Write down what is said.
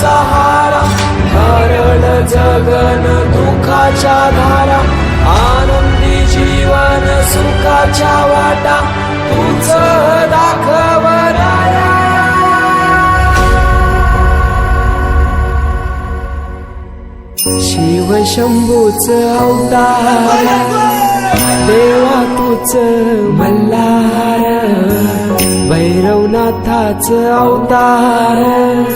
सहारा हरळ जगन दुखाच्या धारा आनंदी जीवन सुखाच्या वाटा तुझ दाखव शिव शंभूच अवतार देवा तूच मल्हार भैरवनाथाच अवतार.